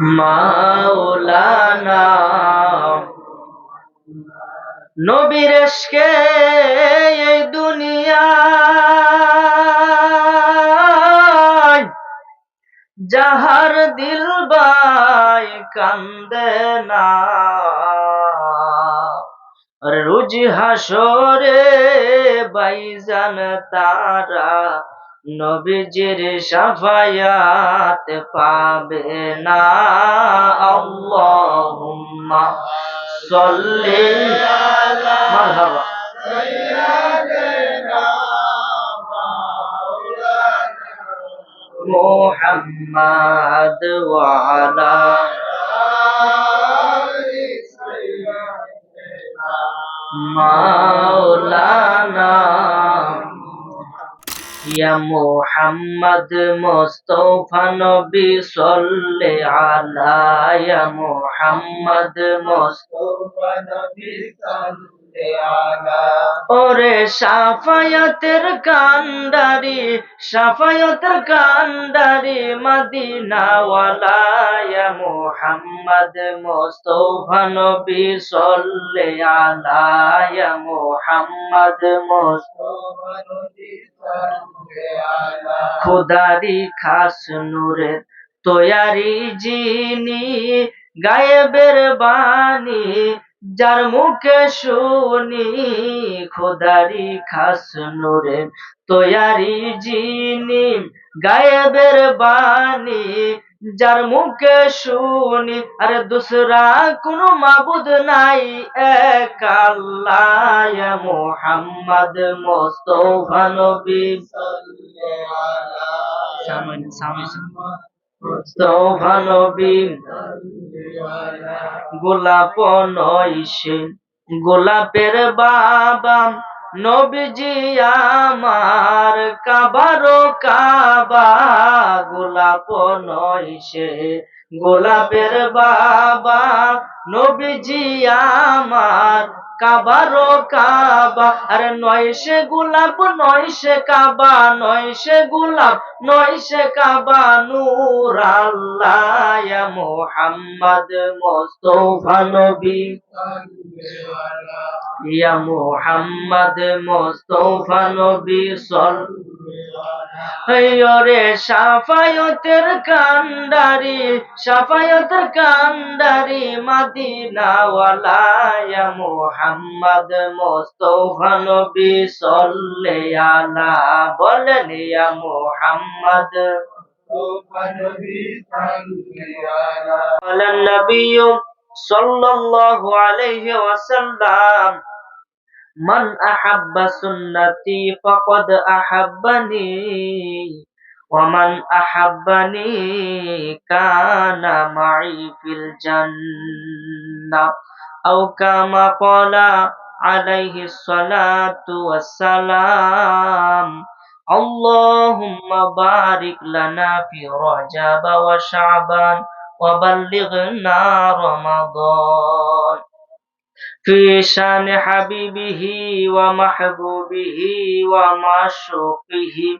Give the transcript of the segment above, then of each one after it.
মাওলানা। নবীর এই দুনিয়ায় যাহার দিল বাই কান্দে না। রোজ হাসরে বাইজান তারা নবীজির সাফায়াত পাবে না আল্লাহুম্মা সাল্লি মারহাবা محمد وعلى مولانا ইয়া মুহাম্মদ মুস্তফা নবী সল্লে আলা ইয়া মুহাম্মদ মুস্তফা নবী সল্লে আলা ওরে সাফায়াতের কান্ডারি সাফায়াতের কান্ডারি মদিনাওয়ালা ইয়া মুহাম্মদ মুস্তাফা নবী সাল্লে আলা ইয়া মুহাম্মদ নবী খুদারি খাস নূরে তৈয়ারি জিনি গায়েবের বাণী যার মুখে শুনি খোদারি খাস নূরে তৈয়ারি জিনি গায়েবের বাণী। যার মুখে শুনি আরে দুসরা কোনো মাবুদ নাই এক আল্লাহ মুহাম্মদ মুস্তাফা নবী। সামনে সামনে। মুস্তাফা গোলাপ নইসে গোলাপের বাবা নবীজি আমার কাবারো কাবা। গোলাপ নইসে গোলাপের বাবা নবীজি আমার কাবারো কাবা। আরে নয় সে গোলাপ, নয় সে কাবা, নয় সে গোলাপ, নয় সে কাবা। নূর আল্লাহ মুহাম্মদ মুস্তাফা নবী। ইয়া মুহাম্মদ মুস্তাফা নবী রে সাফায়তের কান্ডারি সাফায়তের কান্ডারি মদিনাওয়ালা মোহাম্মদ মোস্তফা নবী সল্লে আলা বলেন ইয়া মোহাম্মদ। বলেন নবী সাল্লাল্লাহু আলাইহি ওয়াসাল্লাম মান আহাব্বা সুন্নতি ফাকাদ আহাব্বানি। فقد أحبني ومن أحبني كان معي في الجنة أو كما قال عليه الصلاة والسلام اللهم بارك لنا في رجب وشعبان وبلغنا رمضان في شان حبيبه ومحبوبه ومعشوقه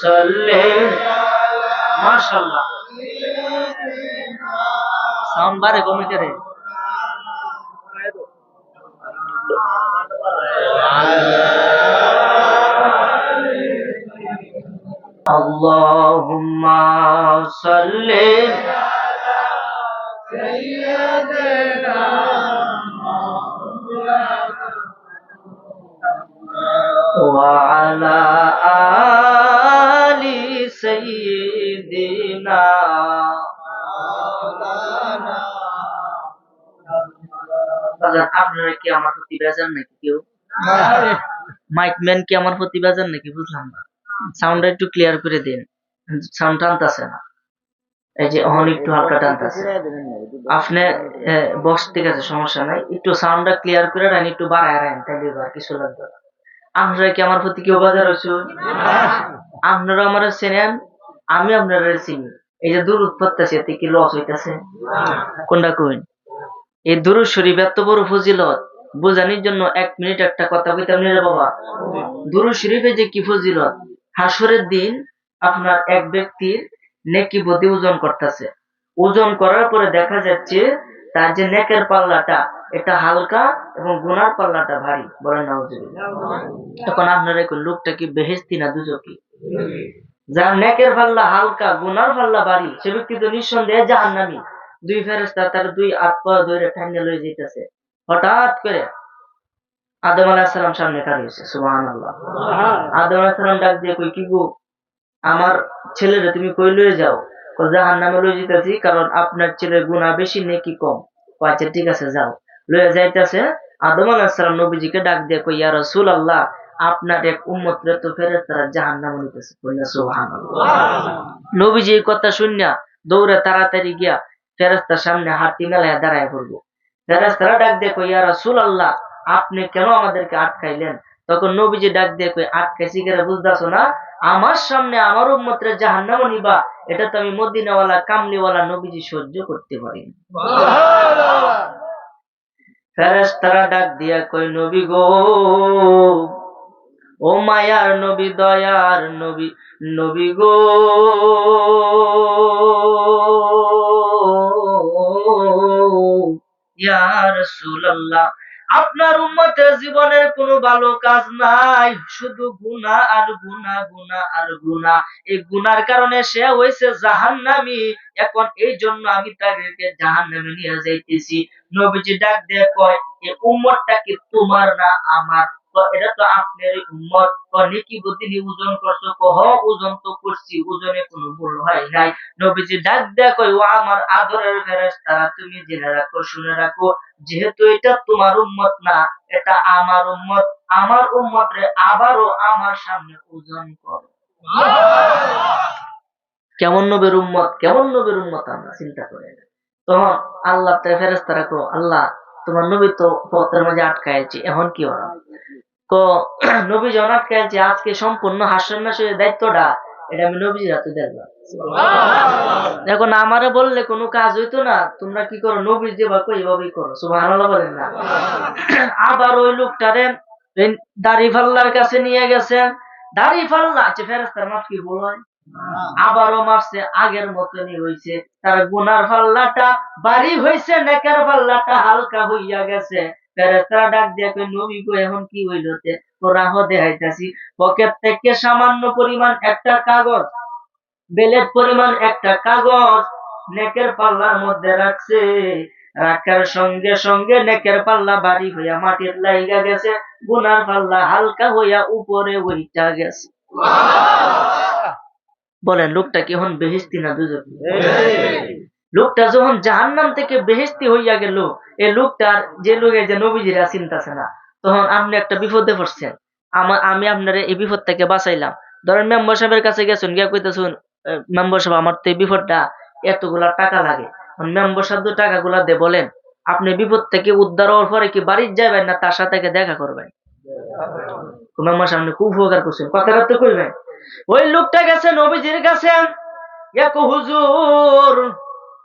صل ما شاء الله সাউন্ড বাড়ে কমিতে রে اللهم صل وعلى آل سيدنا বাজান, আপনারা কি আমার প্রতি বেজার নাকি কেউ মাইক ম্যান কি আমার প্রতি বেজার নাকি বুঝলাম না সাউন্ডটা একটু ক্লিয়ার করে দিন সাউন্ড টানতেছে না এই যে অহন একটু হালকা টানতেছে আপনি বক্স ঠিক আছে সমস্যা নাই একটু সাউন্ডটা ক্লিয়ার করে রাখেন একটু বাড়ায় রাখেন তাহলে আর কিছু লাগবে না আপনারা কি আমার প্রতি কেউ বাজার হয়েছে আপনারা আমার চেনেন, আমি আপনারা চিনি। এই যে দূর উৎপত্তি এতে কি লস হইতাছে? কোনটা কইন? এই দুরুদ শরীফ এত বড় ফজিলত, বোঝানোর জন্য এক মিনিট একটা কথা কইতাম নি রে বাবা। দুরুদ শরীফে যে কি ফজিলত? হাসরের দিন আপনার এক ব্যক্তির নেকি বদি ওজন করতেছে। ওজন করার পরে দেখা যাচ্ছে তার যে নেকের পাল্লাটা এটা হালকা এবং গুনার পাল্লাটা ভারী বলেন না তখন আপনারা কোন লোকটা কি বেহেস্তি না দুজকি? যার নেকের পাল্লা হালকা গুনার পাল্লা ভারী সে ব্যক্তি তো নিঃসন্দেহে জাহান্নামী। দুই ফেরেস্তা তার দুই পা ধরে ঠান্ডা লয়ে যেতেছে হঠাৎ করে আদম আলাহ সালাম সামনে কার হয়েছে আল্লাহ আদম আলাহ সালাম ডাক দিয়ে কই কি গো? আমার ছেলেরা তুমি কই লয়ে যাও? জাহান নামে লয়ে যেতেছি, কারণ আপনার ছেলের গুণা বেশি, নেকি কম। আচ্ছা ঠিক আছে, যাও। লয়ে যাইতেছে, আদম আলাহ সালাম নবীজিকে ডাক দিয়ে কই ইয়া রাসূল আল্লাহ আপনার এক উম্মত রে তো ফেরেস্তারা জাহান নামে নিতেছে নবীজি এই কথা শুনিয়া দৌড়ে তাড়াতাড়ি গিয়া ফেরেস্তার সামনে হাতি মেলায় দাঁড়ায় পড়ব ফেরেস্তারা ডাক কই ইয়া রাসূল আল্লাহ আপনি কেন আমাদেরকে আটকাইলেন? তখন নবীজি ডাক দিয়ে কই আটকাইছি কেন বুঝতেছো না? আমার সামনে আমার উম্মতরে জাহান্নাম নিবা। এটা তো আমি মদিনাওয়ালা কামলিওয়ালা নবীজি সহ্য করতে পারি না। ফেরেশতারা ডাক দিয়া কই নবী গো ও মায়ার নবী দয়ার নবী নবী গো ইয়া রাসূলুল্লাহ আপনার উম্মতের জীবনের কোনো ভালো কাজ নাই। শুধু গুনা আর গুনা গুনা আর গুনা এই গুনার কারণে সে হয়েছে জাহান্নামী। এখন এই জন্য আমি তাদেরকে জাহান্নামে নিয়ে যাইতেছি। নবীজি ডাক দিয়ে কয় এই উম্মতটা কি তোমার না আমার? এটা তো উম্মত। ওজন করছ? কহ ওজন তো করছি, ওজনে কোনো ভুল হয় নাই। নবীজি ডাক ও আমার আদরের তুমি জেনে রাখো, শুনে রাখো, যেহেতু এটা তোমার উম্মত না, এটা আমার উম্মত। আমার উম্মত রে আবারও আমার সামনে ওজন করো। কেমন নবীর উম্মত? কেমন নবীর উম্মত আমরা চিন্তা করে তখন আল্লাহ তার ফেরেস্তারা কো আল্লাহ, তোমার নবী তো পথের মাঝে আটকাইছে এখন কি ওরা তো নবী যখন আটকাইছে আজকে সম্পূর্ণ হাস্য নাসের দায়িত্বটা এটা আমি নবীজির হাতে দেখলাম এখন আমারে বললে কোনো কাজ হইতো না তোমরা কি করো নবীর যেভাবে এইভাবেই করো সুবহানাল্লাহ বলেন না। আবার ওই লোকটারে দাড়ি ফাল্লার কাছে নিয়ে গেছে। দাড়ি ফাল্লা আছে ফেরেস্তার মাফ কি বল হয়? আবারও মাপছে আগের মতনই হইছে। তার গুনার ফাল্লাটা বাড়ি হইছে নেকের পাল্লাটা হালকা হইয়া গেছে। ফেরেস্তারা ডাক দিয়ে কই নবী গো এখন কি হইল তে? তোরা হ দেখাইতাছি। পকেট থেকে সামান্য পরিমাণ একটা কাগজ বেলের পরিমাণ একটা কাগজ নেকের পাল্লার মধ্যে রাখছে। রাখার সঙ্গে সঙ্গে নেকের পাল্লা ভারী হইয়া মাটির লাইগা গেছে গুনার পাল্লা হালকা হইয়া উপরে উইটা গেছে। বলেন লোকটা কি এখন বেহেস্তি না দুজন লোকটা যখন জাহান্নাম থেকে বেহেস্তি হইয়া গেল এই লোকটার যে লোকে যে নবীজিরা চিন্তাছে না, তখন আপনি একটা বিপদে পড়ছেন। আমার আমি আপনার এই বিপদ থেকে বাঁচাইলাম। ধরেন মেম্বার সাহেবের কাছে গেছেন, গিয়া কইতেছুন মেম্বার সাহেব, আমার তো এই বিপদটা এতগুলা টাকা লাগে। মেম্বার সাহেব তো টাকাগুলা দে বলেন, আপনি বিপদ থেকে উদ্ধার হওয়ার পরে কি বাড়ির যাবেন না তার সাথে দেখা করবেন? মেম্বার সামনে খুব উপকার করছেন। কথাটা তো কইবেন। ওই লোকটা গেছে, নবীজির কাছে। হুজুর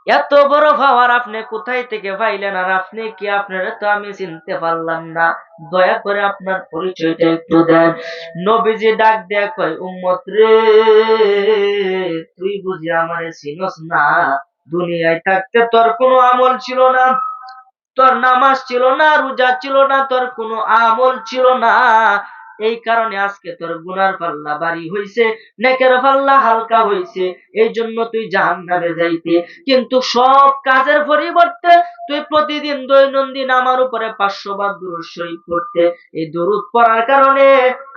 এত বড় পাওয়ার আপনি কোথায় থেকে পাইলেন আর আপনি কি আপনারা তো আমি চিনতে পারলাম না? দয়া করে আপনার পরিচয়টা একটু দেন। নবীজি ডাক দেয়া কয় তুই বুঝি আমারে চিনস না? দুনিয়ায় থাকতে তোর কোনো আমল ছিল না, তোর নামাজ ছিল না, রোজা ছিল না, তোর কোনো আমল ছিল না। এই কারণে আজকে তোর গুনার পাল্লা বাড়ি হইছে, নেকের পাল্লা হালকা হইছে এই জন্য তুই জাহান্নামে যাইতে। কিন্তু সব কাজের পরিবর্তে তুই প্রতিদিন দৈনন্দিন আমার উপরে পাঁচশো বার শরীফ পড়তে। এই দুরুদ পড়ার কারণে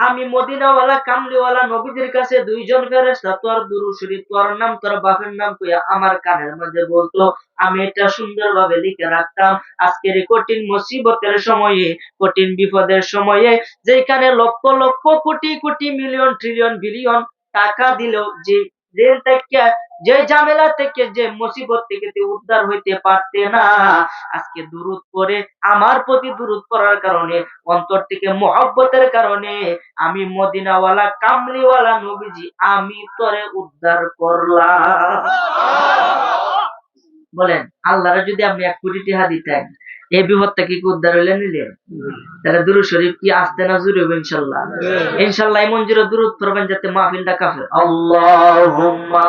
আমি মদিনাওয়ালা, কামলিওয়ালা নবীদের কাছে দুইজন ফেরেশতা তোর দুরুদ শরীফ তোর নাম, তোর বাপের নাম কইয়া আমার কানের মাঝে বলতো আমি এটা সুন্দরভাবে লিখে রাখতাম। আজকের কঠিন মুসিবতের সময়ে, কঠিন বিপদের সময়ে, যেখানে lakh lakh crore crore million trillion billion টাকা দিলেও যে জেল থেকে, যে ঝামেলা থেকে, যে মুসিবত থেকে উদ্ধার হইতে পারতে না। আজকে দুরুদ পড়ে, আমার প্রতি দুরুদ করার কারণে, অন্তর থেকে মহব্বতের কারণে, আমি মদিনাওয়ালা, কামলিওয়ালা নবীজি, আমি তোরে উদ্ধার করলাম। বলেন, আল্লাহরে যদি আপনি এক কোটি টাকা দিতেন, এই বিপদ থেকে কি উদ্ধার হইলে নিলেন তাহলে দুরু শরীফ কি আসতে না জুড়ে হবে ইনশাল্লাহ? ইনশাল্লাহ এমন জুড়ে উত্তর পড়বেন যাতে মাহফিলটা কাফে আল্লাহুম্মা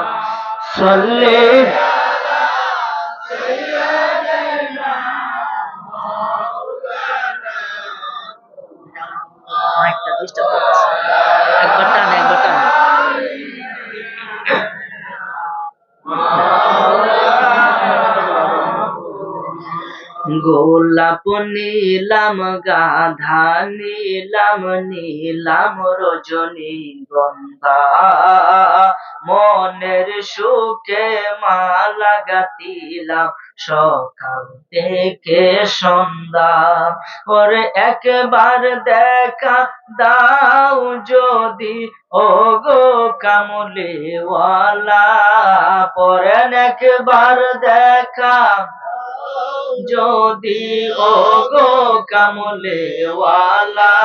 গোলাপ নীলাম, গাধা নীলাম নীলাম রজনী গন্ধা মনের সুখে মালা গাতিলাম সকাল থেকে সন্ধ্যা। ওরে একবার দেখা দাও যদি ও গো কামলিওয়ালা। পরেন একবার দেখা যদি ও গো কামলেওয়ালা,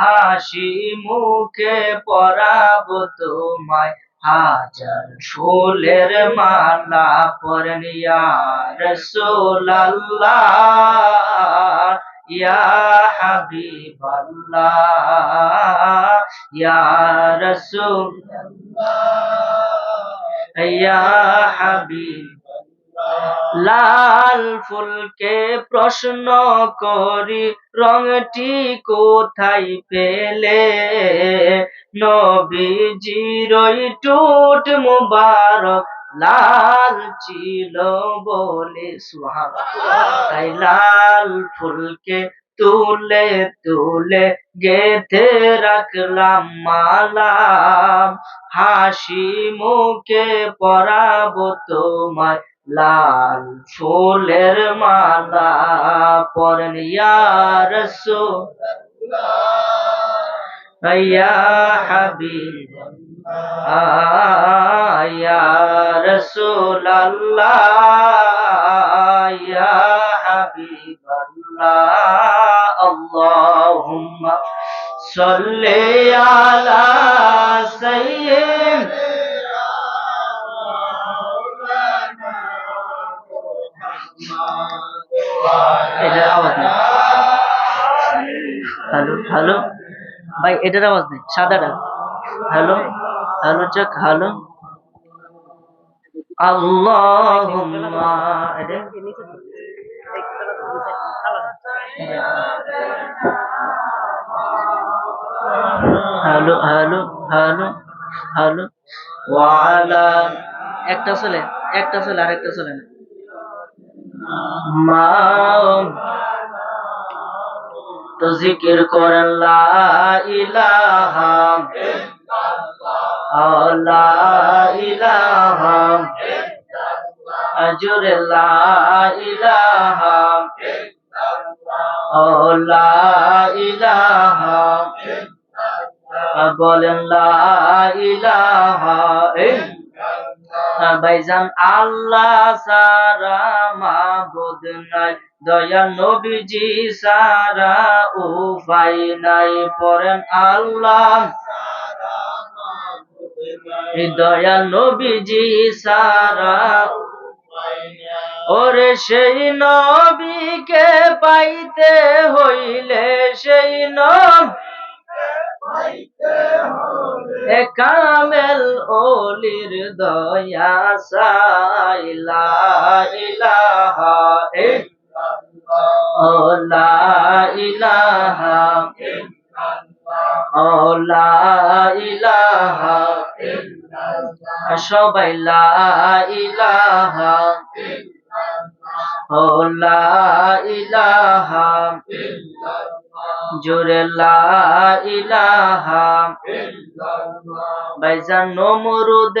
হাসি মুখে পরাব তোমায় হাজার ফুলের মালা পরনিয়া রসোল্লাহ ইয়া হাবিবাল্লাহ, ইয়া রসুল ইয়া হাবিব লাল ফুলকে প্রশ্ন করি রংটি কোথায় পেলে নবীজিরই টুট মুবারক লাল ছিল বলে, সুবহানাল্লাহ। তাই লাল ফুলকে তুলে তুলে গেথে রাখলাম মালা হাসি মুখে পরাবো তোমায় লাল ফুলের মালা। পরেন ইয়ার ইয়া হাবিব ইয়া রসুল আল্লাহ ইয়া হাবিব আল্লাহ সাইয়্যিদ এটার আওয়াজ নেই হ্যালো হ্যালো। ভাই এটার আওয়াজ নেই সাদাটা। Hello hello check hello. আল্লাহুম্মা এটা হ্যালো হ্যালো হ্যালো হ্যালো ওয়ালা। একটা চলে একটা চলে, আরেকটা চলে না। মা তো জিকির করেন, লা ইলাহা। লা ইলাহা। আজুরে লা ইলাহা বলেন লা ইলাহা ভাইজান আল্লাহ সারা মাবুদ নাই। দয়া নবীজি সারা উপায় নাই। পড়েন আল্লাহ দয়া নবীজি সারা ওরে সেই নবীকে পাইতে হইলে সেই নব কামেল ওলির দয়া সাইলা ইলাহা ইলাহা সবাই লা ইলাহা লা ইলাহা জোরে লা ইলাহা ভাইজান নমরুদ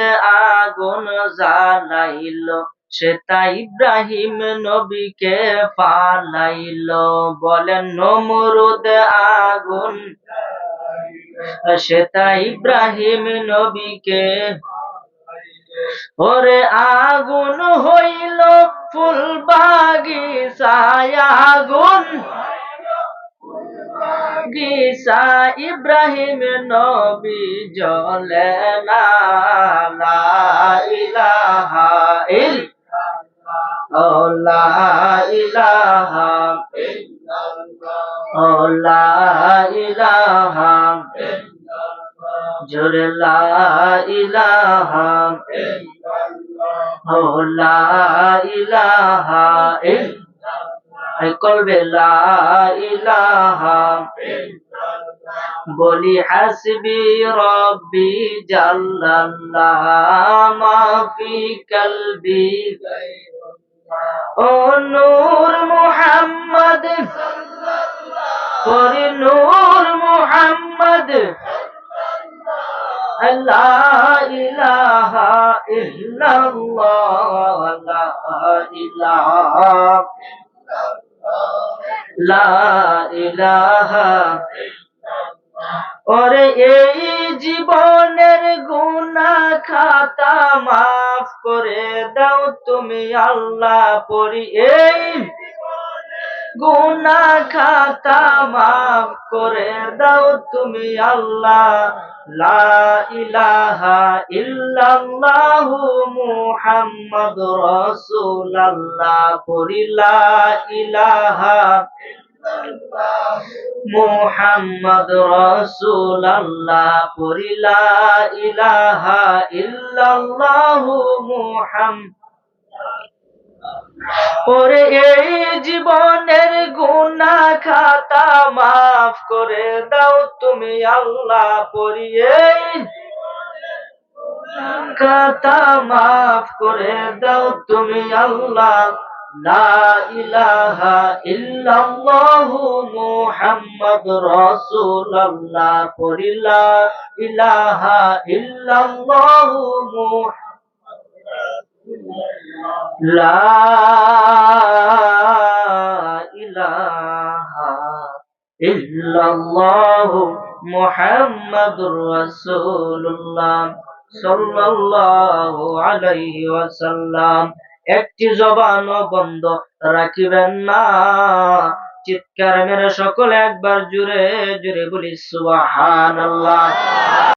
আগুন জ্বালাইল, সে তাই ইব্রাহিম নবীকে পালাইল বলেন, নমরুদ আগুন সেটা ইব্রাহিম নবীকে ওরে আগুন হইল ফুল বাগিচায় আগুন গিসা ইব্রাহিম নবী জলে না ইলাহা ইল ও ইলাহা ও ইলাহা জোরে লা ইলাহা লা ইলাহা কলবে লা ইলাহা বলি হাসবি রব্বি জাল্লাল্লাহ মা ফি কলবি ও নূর মুহাম্মদ পরি নূর মুহাম্মদ ওরে এই জীবনের গুনাহ খাতা মাফ করে দাও তুমি আল্লাহ পরি এই গুনাহ খাতা মাফ করে দাও তুমি আল্লাহ। লা ইলাহা ইল্লাল্লাহু মুহাম্মাদুর রাসূলুল্লাহ। পরি লা ইলাহা মুহাম্মদ রাসূলুল্লাহ। পরি লা ইলাহা ইল্লাল্লাহু মুহাম্মাদ ওরে এই জীবনের গুনাহ খাতা মাফ করে দাও তুমি আল্লাহ এই খাতা মাফ করে দাও তুমি আল্লাহ। লা ইলাহা একটি জবানও বন্ধ রাখিবেন না। চিৎকার মেরে সকলে একবার জুড়ে জুড়ে বলি সুবহানাল্লাহ।